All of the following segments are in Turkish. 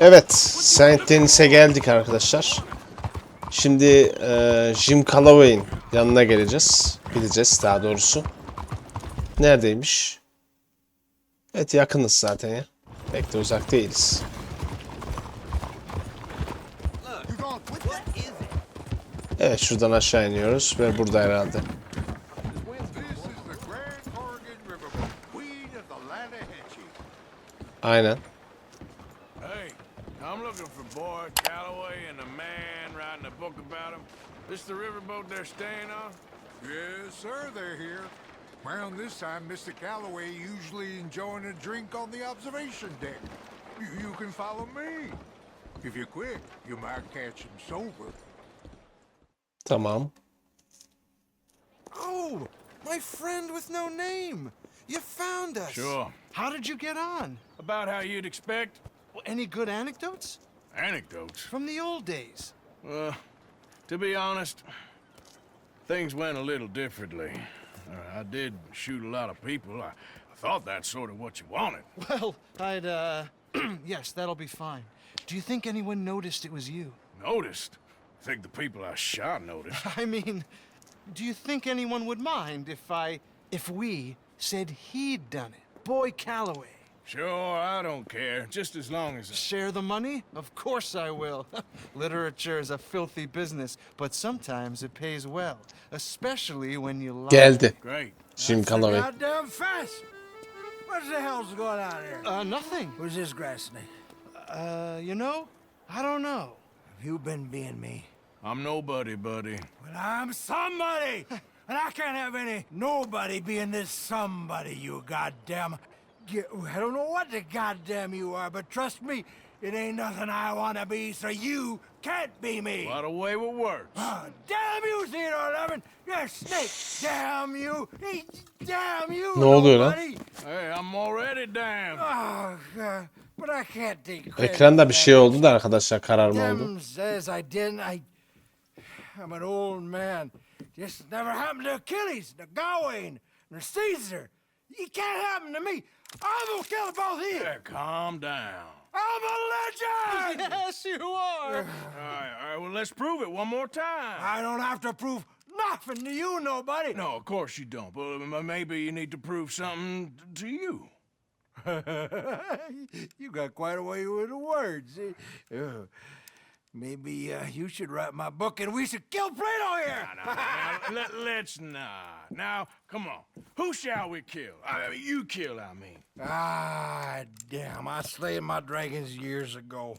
Evet, Saint Denis'e geldik arkadaşlar. Şimdi e, Jim Calloway'in yanına geleceğiz. Gideceğiz daha doğrusu. Neredeymiş? Evet yakınız zaten ya. Pek de uzak değiliz. Evet şuradan aşağı iniyoruz ve burada herhalde. This book about him. This the riverboat they're staying on? Yes, sir, they're here. Around this time, Mr. Calloway usually enjoying a drink on the observation deck. You, you can follow me. If you're quick, you might catch him sober. Tamam. Oh, my friend with no name. You found us. Sure. How did you get on? About how you'd expect. Well, any good anecdotes Anecdotes. from the old days? Well, to be honest, things went a little differently. Uh, I did shoot a lot of people. I, I thought that's sort of what you wanted. Well, I'd, uh, yes, that'll be fine. Do you think anyone noticed it was you? Noticed. I think the people I shot noticed. I mean, do you think anyone would mind if I, if we said he'd done it? Boy Calloway. Sure, I don't care. Just as long as. I... Share the money? Of course I will. Literature is a filthy business, but sometimes it pays well, especially when you lie. Geldi. Great. Jim Calloway. Goddamn fast! What the hell's going on here? Uh, nothing. Who's this grass? Uh, you know, I don't know. Have you been being me? I'm nobody, buddy. Well, I'm somebody! and I can't have any nobody being this somebody, you goddamn. Get, I don't know what the goddamn you are, but trust me, it ain't nothing I want to be, so you can't be me. What a way with words. Ah, damn you, Theodore Levin! You're a snake! Damn you! Hey, Damn you! Ne oluyor lan? Hey, I'm already damned. Oh, God. But I can't take credit Ekranda bir şey oldu da arkadaşlar kararma oldu. Says I didn't. I, I'm an old man. This never happened to Achilles, to Gawain, or Caesar. It can't happen to me. I'm gonna kill both of you. Yeah, calm down. I'm a legend. Yes, you are. All right, all right, well, let's prove it one more time. I don't have to prove nothing to you, nobody. No, of course you don't, but uh, maybe you need to prove something to you. you got quite a way with the words. Uh, maybe uh, you should write my book and we should kill Plato here. Now, now, let, let's not. Now, come on. Who shall we kill? I mean, you kill, I mean. Ah, damn. I slayed my dragons years ago.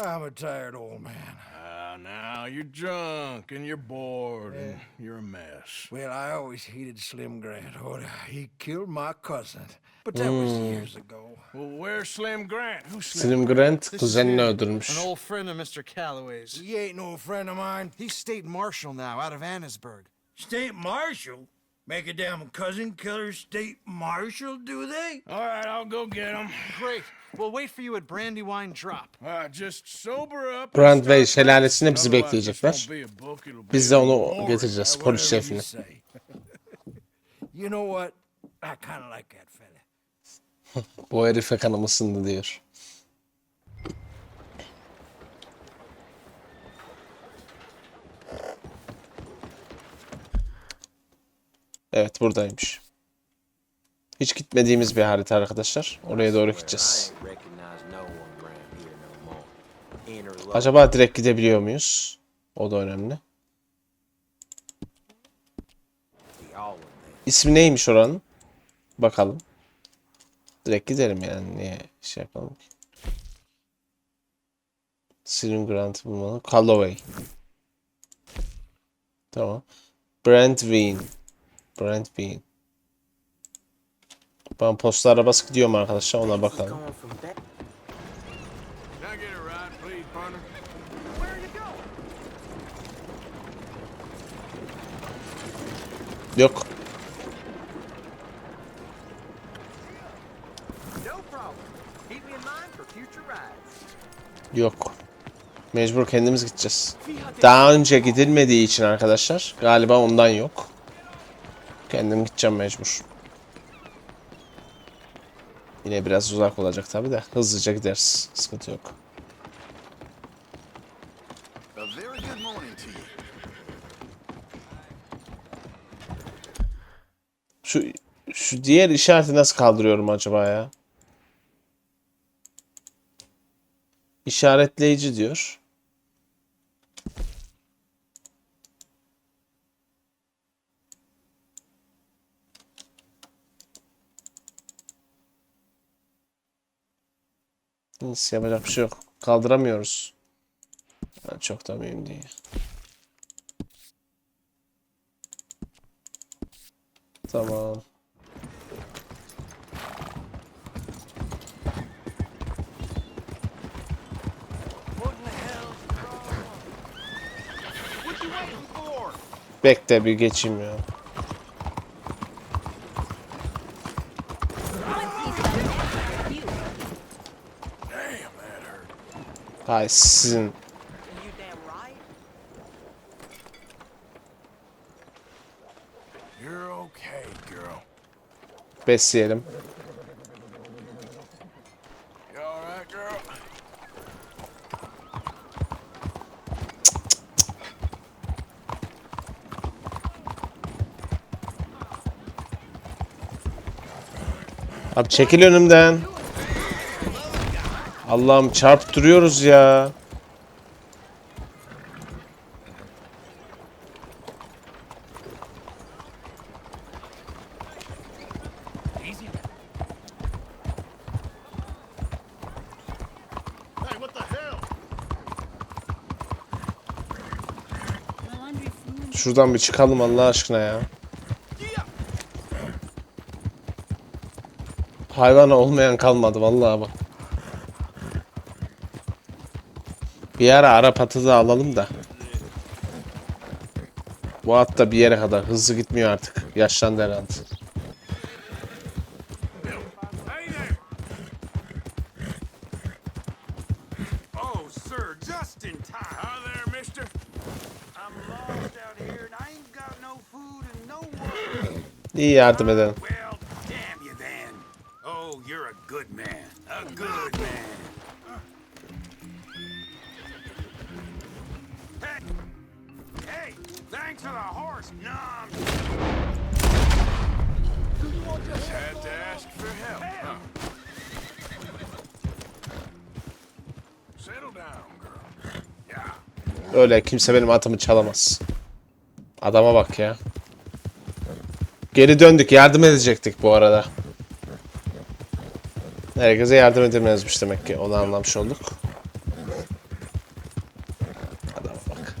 I'm a tired old man. Ah, now, you're drunk and you're bored and you're a mess. Well, I always hated Slim Grant. Oh, he killed my cousin. But that was years ago. Well, where's Slim Grant? Who's Slim? Slim Grant kuzenini öldürmüş. An old friend of Mr. Calloway's. He ain't no friend of mine. He's state marshal now, out of Annesburg. State Marshal? Make a damn cousin killer state marshal, do they? All right, I'll go get him. Great. We'll wait for you at Brandywine Drop. All right, just sober up. start şelalesinde bizi bekleyecekler. Biz de onu getireceğiz polis say. you know what? I kind of like that fella. Bu herife kanım ısındı diyor. Evet buradaymış. Hiç gitmediğimiz bir harita arkadaşlar. Oraya doğru gideceğiz. Acaba direkt gidebiliyor muyuz? O da önemli. İsmi neymiş oranın? Bakalım. Direkt gidelim yani. Niye şey yapalım ki? Slim Grant bulmalı. Calloway. Tamam. Brent Wien. Brent Wien. Ben posta arabası gidiyorum arkadaşlar ona bakalım. Going Yok. Mecbur kendimiz gideceğiz. Daha önce gidilmediği için arkadaşlar galiba ondan yok. Kendim gideceğim mecbur. Yine biraz uzak olacak tabi de hızlıca gideriz. Sıkıntı yok. Şu, şu diğer işareti nasıl kaldırıyorum acaba ya? İşaretleyici diyor. Neyse yapacak bir şey yok. Kaldıramıyoruz. Ben çok da mühim değil. Tamam. Bekle bir geçeyim ya. Hay sizin. Besleyelim. You all right, girl? Abi çekil önümden. Allah'ım çarptırıyoruz ya. Şuradan bir çıkalım Allah aşkına ya. Hayvana olmayan kalmadı vallahi bak. Bir ara Arap atı da alalım da. Bu at da bir yere kadar hızlı gitmiyor artık. Yaşlandı herhalde. Hey there! Oh, Öyle kimse benim atımı çalamaz. Adama bak ya. Geri döndük. Yardım edecektik bu arada. Herkese yardım edilmezmiş demek ki. Onu anlamış olduk. Adama bak.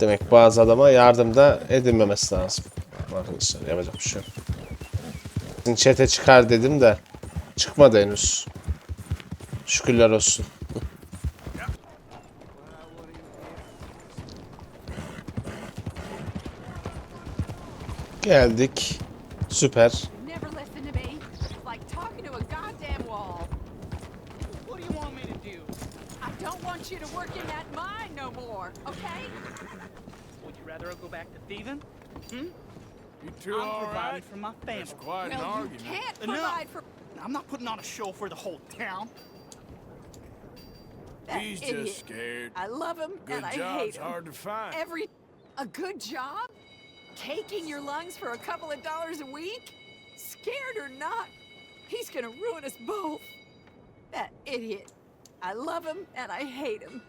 Demek bazı adama yardım da edilmemesi lazım. Arkadaşlar yapacak bir şey yok. Çete çıkar dedim de çıkmadı henüz. Şükürler olsun. Geldik. Süper. Go back to thieving? Hmm? You two I'm all providing right? for my That's family. quite an Well, you argument. can't Enough. provide for I'm not putting on a show for the whole town. that He's idiot. just scared. I love him Good and I hate him. hard to find. Every a good job? Taking your lungs for a couple of dollars a week? Scared or not, he's gonna ruin us both. That idiot. I love him and I hate him.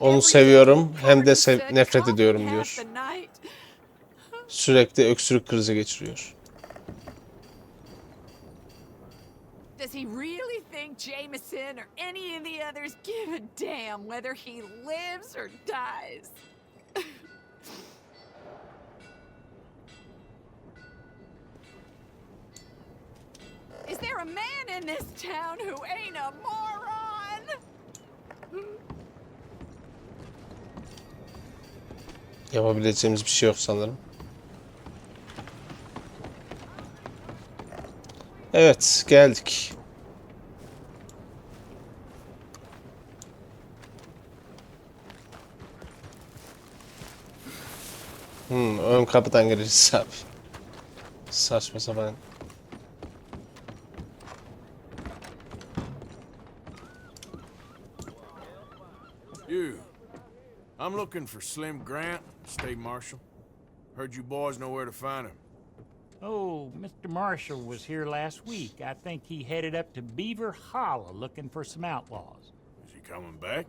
Onu seviyorum hem de sev- nefret ediyorum diyor. Sürekli öksürük krizi geçiriyor. Does he really think Jameson or any of the others give a damn whether he lives or dies? Is there a man in this town who ain't a moron? Yapabileceğimiz bir şey yok sanırım. Evet, geldik. Hmm, ön kapıdan gireceğiz abi. Saçma sapan. I'm looking for Slim Grant, State Marshal. Heard you boys know where to find him. Oh, Mr. Marshall was here last week. I think he headed up to Beaver Hollow looking for some outlaws. Is he coming back?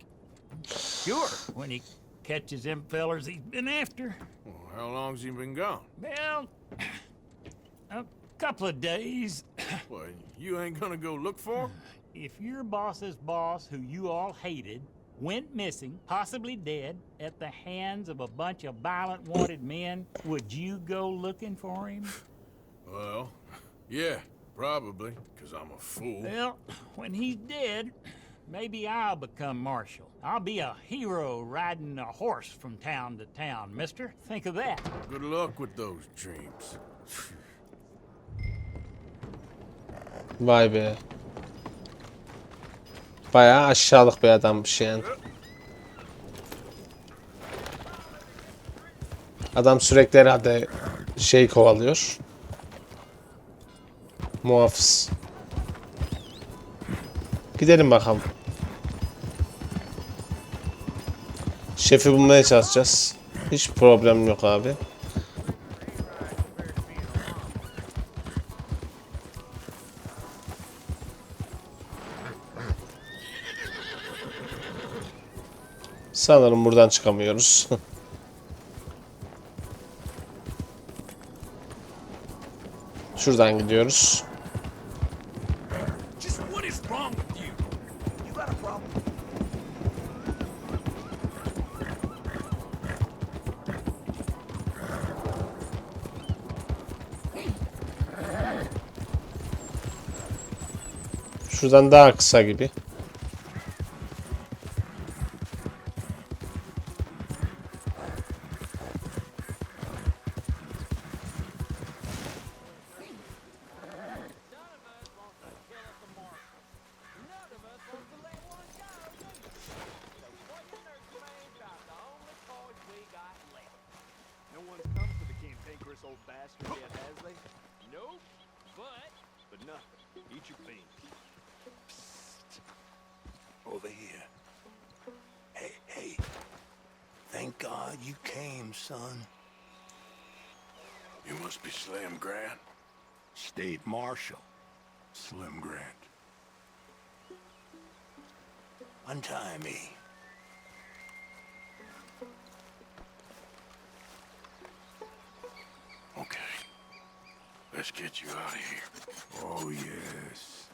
Sure, when he catches them fellers he's been after. Well, how long's he been gone? Well, a couple of days. Well, you ain't gonna go look for him? If your boss's boss, who you all hated, went missing, possibly dead, at the hands of a bunch of violent wanted men, would you go looking for him? Well, yeah, probably, because I'm a fool. Well, when he's dead, maybe I'll become marshal. I'll be a hero riding a horse from town to town, mister. Think of that. Good luck with those dreams. Vay be. Bayağı aşağılık bir adammış yani. Adam sürekli herhalde şey kovalıyor. Muhafız. Gidelim bakalım. Şefi bulmaya çalışacağız. Hiç problem yok abi. Sanırım buradan çıkamıyoruz. Şuradan gidiyoruz. Şuradan daha kısa gibi. Old bastard yet, has they? Nope. But but nothing. Eat your beans. Over here. Hey, hey. Thank God you came, son. You must be Slim Grant. State Marshal. Slim Grant. Untie me. Okay. Let's get you out of here. Oh, yes.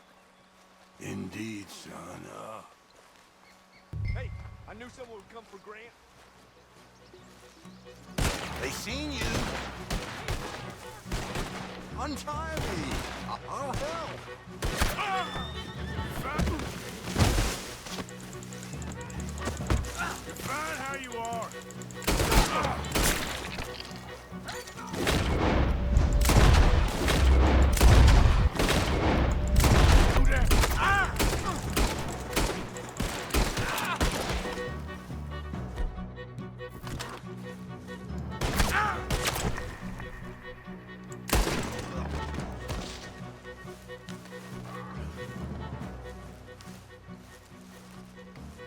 Indeed, son. Uh, Hey, I knew someone would come for Grant. they seen you. Untie me. I- uh-huh. I'll ah! help. You're fine how you are. Do that.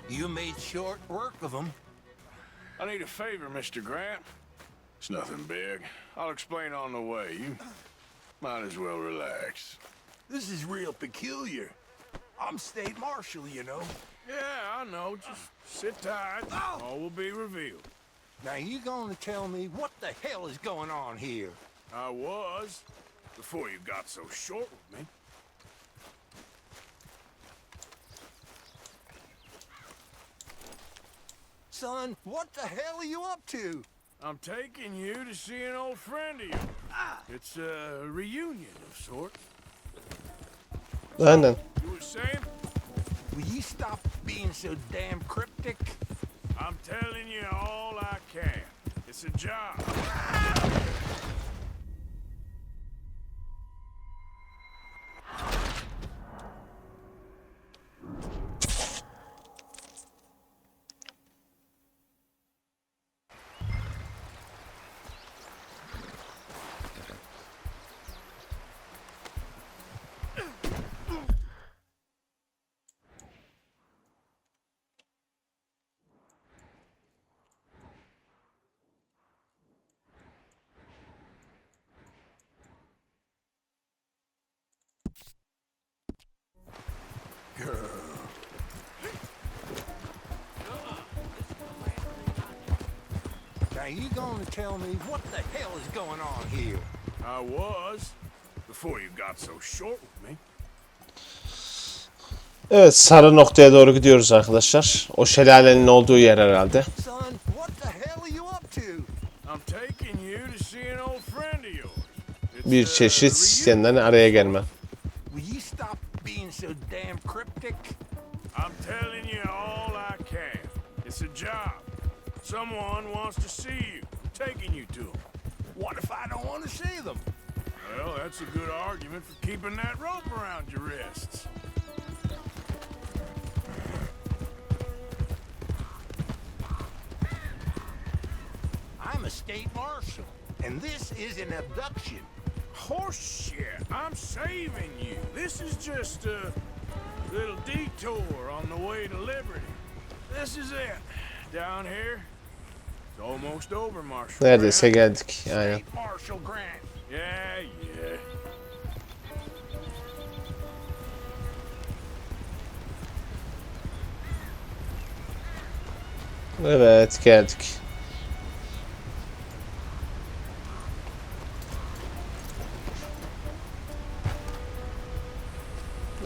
You made short work of them. I need a favor, Mr. Grant. It's nothing big. I'll explain on the way. You might as well relax. This is real peculiar. I'm state marshal, you know. Yeah, I know. Just sit tight. Oh! All will be revealed. Now you gonna tell me what the hell is going on here? I was before you got so short with me. Son, what the hell are you up to? I'm taking you to see an old friend of yours. Ah. It's a reunion of sorts. Aynen. You were saying? Will you stop being so damn cryptic? I'm telling you all I can. It's a job. Ah! You gonna tell me what the hell is going on here? I was, before you got so short with me. Evet sarı noktaya doğru gidiyoruz arkadaşlar. O şelalenin olduğu yer herhalde. Son, what the hell are To them. What if I don't want to see them? Well, that's a good argument for keeping that rope around your wrists. I'm a state marshal, and this is an abduction. Horseshit! I'm saving you. This is just a little detour on the way to Liberty. This is it. Down here, Neredeyse geldik. Aynen. Evet geldik.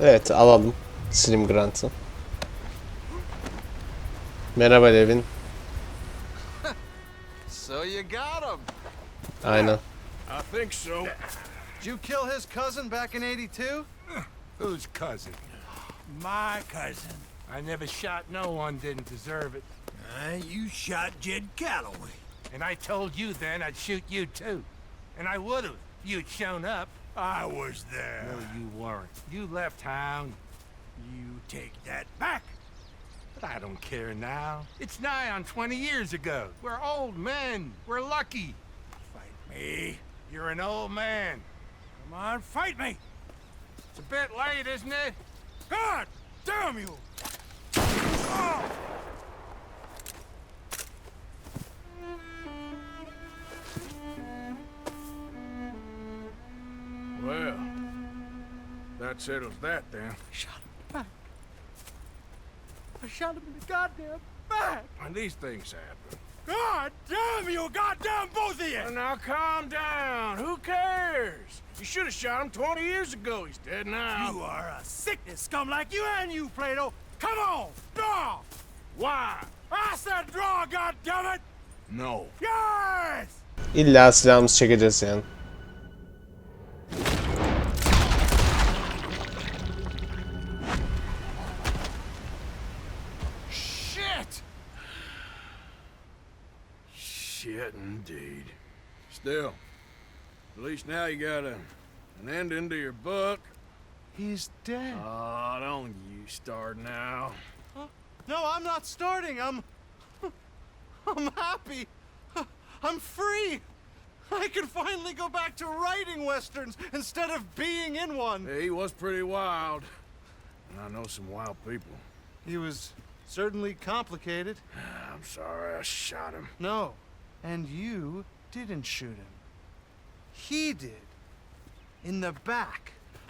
Evet alalım Slim Grant'ı. Merhaba Levin. So you got him. Aynen. I think so. Did you kill his cousin back in 82? Whose cousin? My cousin. I never shot no one didn't deserve it. Uh, you shot Jed Calloway. And I told you then I'd shoot you too. And I would've if you'd shown up. I was there. No, you weren't. You left town. You take that back. I don't care now. It's nigh on 20 years ago. We're old men. We're lucky. Fight me. You're an old man. Come on, fight me. It's a bit late, isn't it? God damn you! Oh! Well, that settles that then. I shot him in the goddamn back! And these things happen. God damn you, goddamn both of you! Well, now calm down. Who cares? You should have shot him 20 years ago. He's dead now. You are a sickness scum like you and you, Plato! Come on, draw! Why? I said draw, goddammit! No. Yes! İlla silahımızı çekeceğiz yani. Indeed. Still, at least now you got a, an ending to your book. He's dead. Oh, don't you start now. No, I'm not starting. I'm. I'm happy. I'm free. I can finally go back to writing westerns instead of being in one. He was pretty wild. And I know some wild people. He was certainly complicated. I'm sorry I shot him. No, and you didn't shoot him. He did. In the back.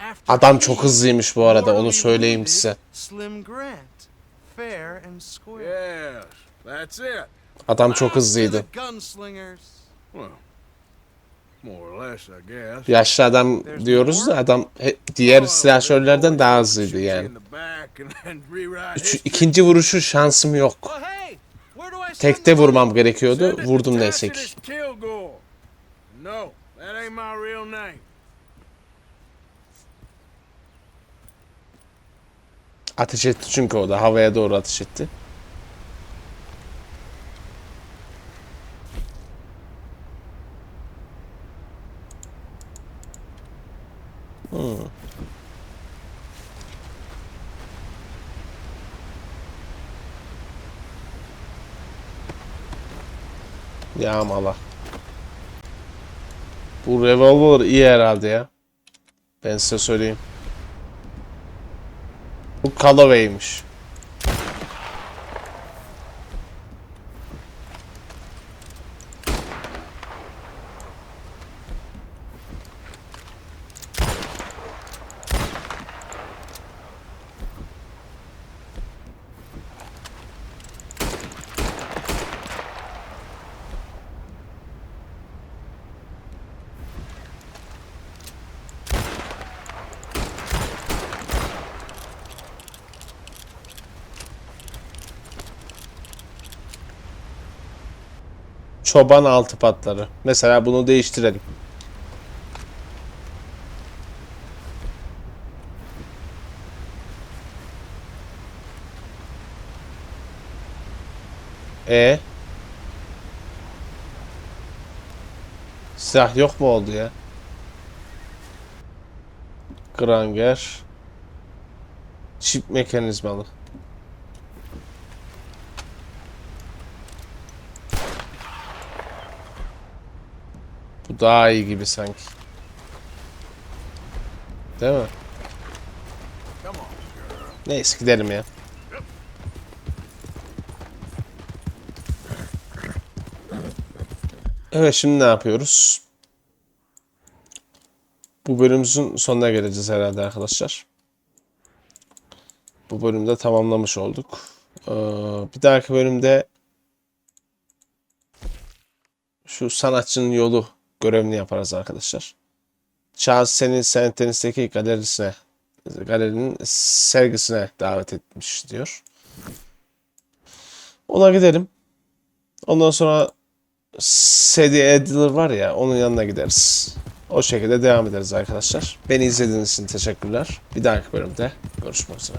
After Adam çok hızlıymış bu arada onu söyleyeyim size. Slim Grant. Fair and square. Yes, that's it. Adam çok hızlıydı. gunslingers. Well, more or less, I guess. Yaşlı adam diyoruz da adam he- diğer silahşörlerden daha hızlıydı yani. Üç, ikinci vuruşu şansım yok. Oh, hey! Where do I send Tekte vurmam gerekiyordu. Vurdum neyse ki. Ateş etti çünkü o da havaya doğru ateş etti. Hmm. Yağmala. Bu revolver iyi herhalde ya. Ben size söyleyeyim. Bu Callaway'miş. Çoban altı patları. Mesela bunu değiştirelim. E Silah yok mu oldu ya? Granger Çift mekanizmalı. Daha iyi gibi sanki. Değil mi? Neyse gidelim ya. Evet şimdi ne yapıyoruz? Bu bölümümüzün sonuna geleceğiz herhalde arkadaşlar. Bu bölümde tamamlamış olduk. Ee, bir dahaki bölümde şu sanatçının yolu görevini yaparız arkadaşlar. Charles seni Saint Denis'teki galerisine galerinin sergisine davet etmiş diyor. Ona gidelim. Ondan sonra Sadie Adler var ya onun yanına gideriz. O şekilde devam ederiz arkadaşlar. Beni izlediğiniz için teşekkürler. Bir dahaki bölümde görüşmek üzere.